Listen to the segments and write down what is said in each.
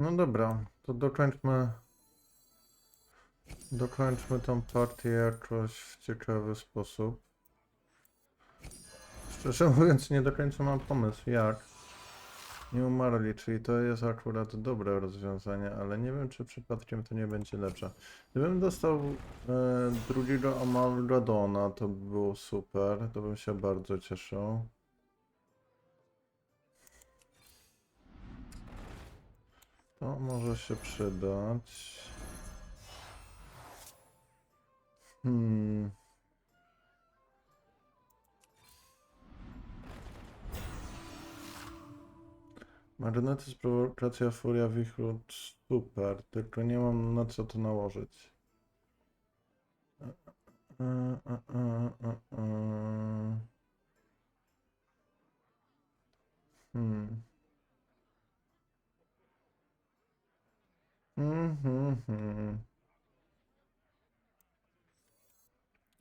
No dobra, to dokończmy. Dokończmy tą partię jakoś w ciekawy sposób. Szczerze mówiąc, nie do końca mam pomysł, jak. Nie umarli, czyli to jest akurat dobre rozwiązanie, ale nie wiem, czy przypadkiem to nie będzie lepsze. Gdybym dostał e, drugiego Amalgadona, to by było super, to bym się bardzo cieszył. To może się przydać. Hmm. Magnetyzm, prowokacja, furia, wichru, super, tylko nie mam na co to nałożyć. E, e, e, e, e. Hmm. Mhm.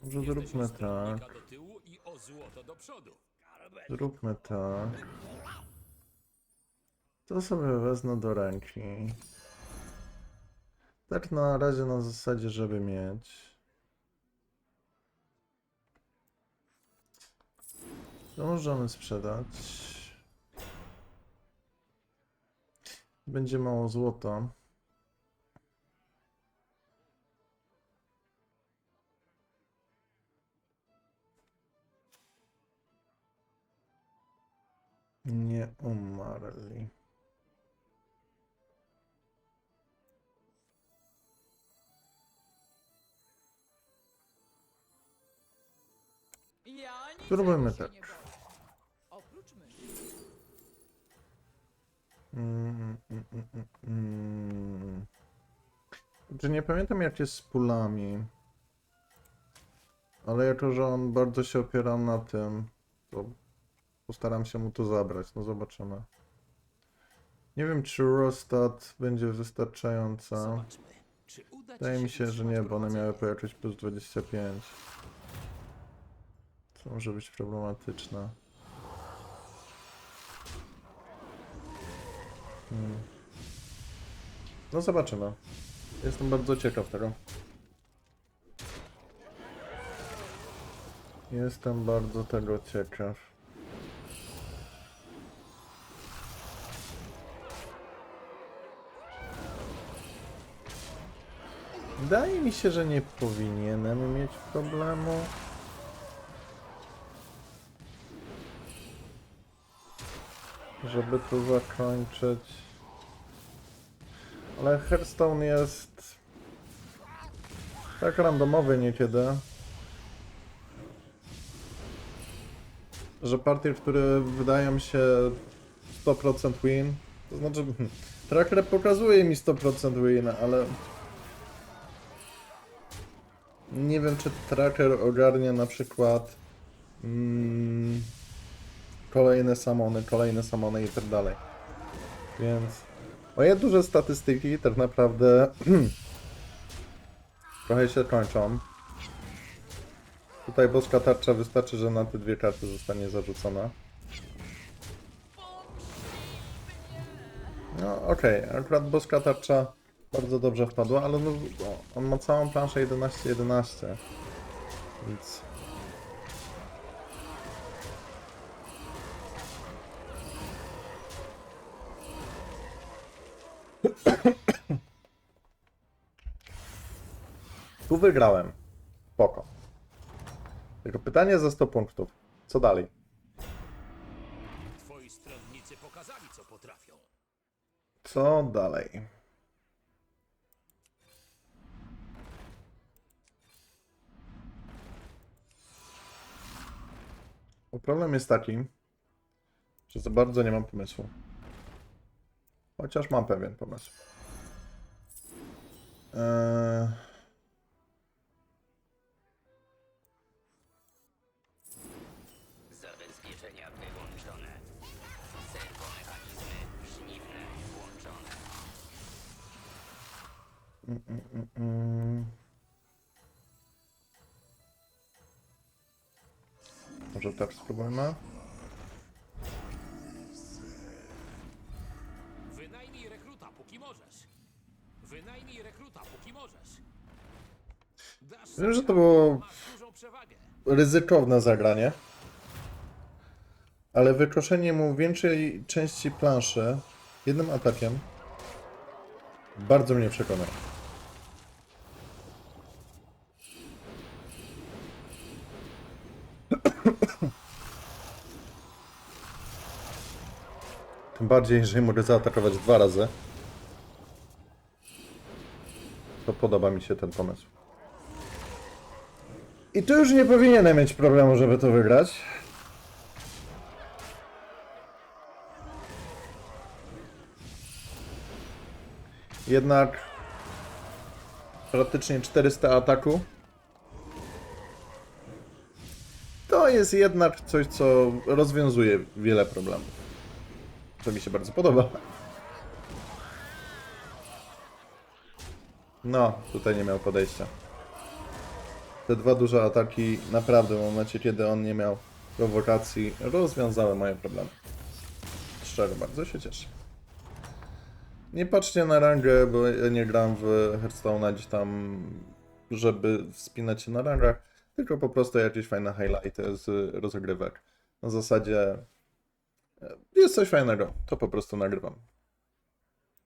Może Jesteś zróbmy tak. do tyłu i o złoto do przodu. Zróbmy tak. To sobie wezmę do ręki. Tak na razie na zasadzie, żeby mieć. To możemy sprzedać. Będzie mało złota. Spróbujmy tak. Mm, mm, mm, mm, mm. Znaczy nie pamiętam jak jest z pulami. Ale jako, że on bardzo się opiera na tym, to postaram się mu to zabrać. No zobaczymy. Nie wiem, czy Rostat będzie wystarczająca. Czy Wydaje mi się, że nie, bo one miały po jakieś plus 25. Co może być problematyczne. Hmm. No zobaczymy. Jestem bardzo ciekaw tego. Jestem bardzo tego ciekaw. Wydaje mi się, że nie powinienem mieć problemu. Żeby to zakończyć. Ale Hearthstone jest tak randomowy niekiedy, że partie, które wydają się 100% win, to znaczy tracker pokazuje mi 100% win, ale nie wiem, czy tracker ogarnia na przykład mm, kolejne samony, kolejne samony i tak dalej. Więc moje duże statystyki tak naprawdę trochę się kończą. Tutaj boska tarcza wystarczy, że na te dwie karty zostanie zarzucona. No okej, akurat boska tarcza bardzo dobrze wpadła, ale no, on ma całą planszę 11-11. Więc... Tu wygrałem. Spoko. Tylko pytanie za 100 punktów. Co dalej? Twoi stronnicy pokazali, co potrafią. Co dalej? Bo problem jest taki, że za bardzo nie mam pomysłu. Chociaż mam pewien pomysł. Eee... Mm, mm, mm, mm. Może tak spróbujmy? Wynajmij rekruta, póki możesz. Wynajmij rekruta, póki możesz. Dasz Wiem, że to było Masz dużą przewagę. ryzykowne zagranie. Ale wykoszenie mu większej części planszy jednym atakiem bardzo mnie przekonuje. Tym bardziej, jeżeli mogę zaatakować dwa razy. To podoba mi się ten pomysł. I tu już nie powinienem mieć problemu, żeby to wygrać. Jednak praktycznie 400 ataku. To jest jednak coś, co rozwiązuje wiele problemów. To mi się bardzo podoba. No, tutaj nie miał podejścia. Te dwa duże ataki naprawdę w momencie, kiedy on nie miał prowokacji, rozwiązały moje problemy. Szczerze, bardzo się cieszę. Nie patrzcie na rangę, bo ja nie gram w Hearthstone'a gdzieś tam, żeby wspinać się na rangach, tylko po prostu jakieś fajne highlighty z rozgrywek. Na zasadzie jest coś fajnego, to po prostu nagrywam.